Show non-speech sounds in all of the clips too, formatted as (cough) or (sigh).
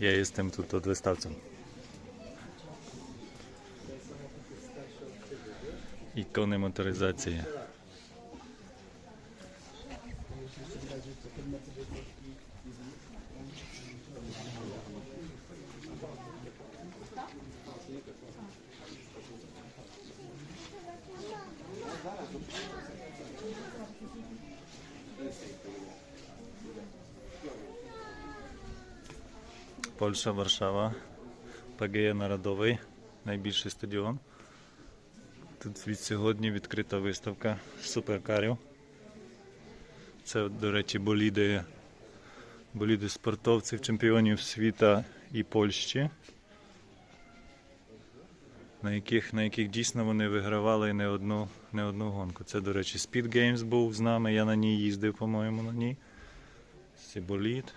Ja jestem tu od wystawcą. Ikony motoryzacji. Польща, Варшава, ПГЄ Народовий, найбільший стадіон. Тут від сьогодні відкрита виставка суперкарів. Це, до речі, боліди, боліди спортовців, чемпіонів світа і Польщі, на яких, на яких дійсно вони вигравали не одну, не одну гонку. Це, до речі, Speed Games був з нами, я на ній їздив, по-моєму, на ній. Це болід.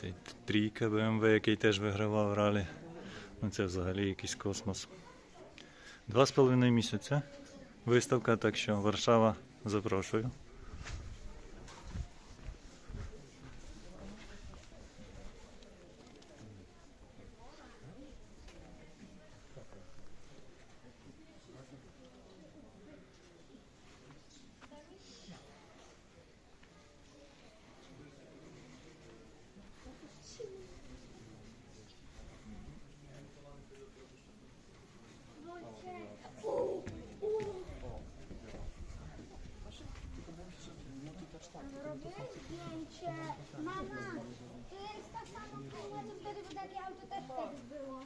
Цей трійка BMW, який теж вигравав ралі. Ну це взагалі якийсь космос. Два з половиною місяця виставка, так що Варшава запрошую. Zdjęcie. Mama, to jest ta sama kurwa, co wtedy, takie auto też wtedy było.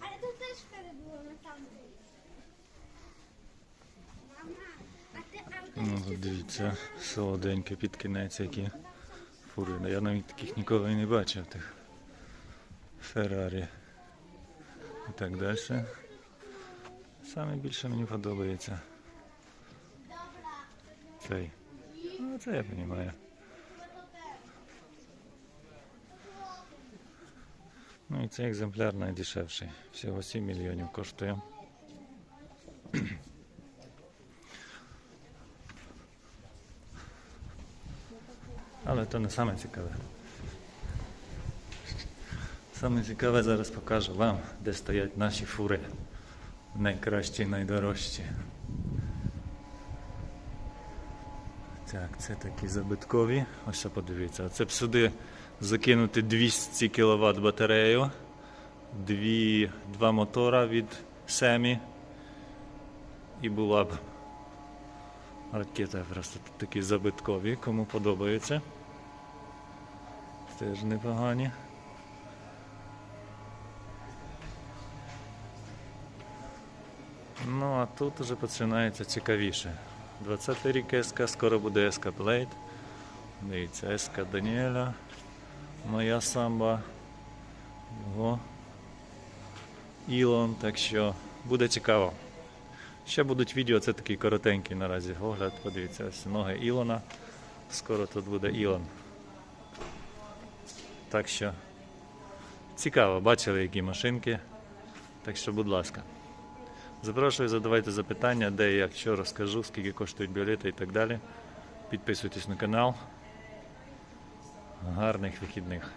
Ale to też wtedy było na tamtej. Mama, a te auto Ну, тут дивіться, (laughs) солоденьке під кінець, які фури. Ну, Я навіть таких ніколи і не бачив, тих Феррарі і так далі. Саме більше мені подобається цей. Ну, це я розумію. Ну і цей екземпляр найдешевший. Всього 7 мільйонів коштує. Але то не саме цікаве. Саме цікаве зараз покажу вам, де стоять наші фури. Найкращі, найдорожчі. Так, це такі забиткові. Ось що подивіться. Це б сюди закинути 200 кВт батарею, дві, два мотора від Семі. І була б ракета просто тут такі забиткові, кому подобається. Теж непогані. Ну а тут уже починається цікавіше. 20 рік СК, скоро буде СК Blade. Дивіться, СК Даніеля. Моя самба. Його. Ілон, так що буде цікаво. Ще будуть відео, це такий коротенький наразі огляд. Подивіться, ось ноги Ілона. Скоро тут буде Ілон. Так що цікаво, бачили які машинки. Так що, будь ласка. Запрошую, задавайте запитання, де як, що розкажу, скільки коштують білети і так далі. Підписуйтесь на канал. Гарних вихідних.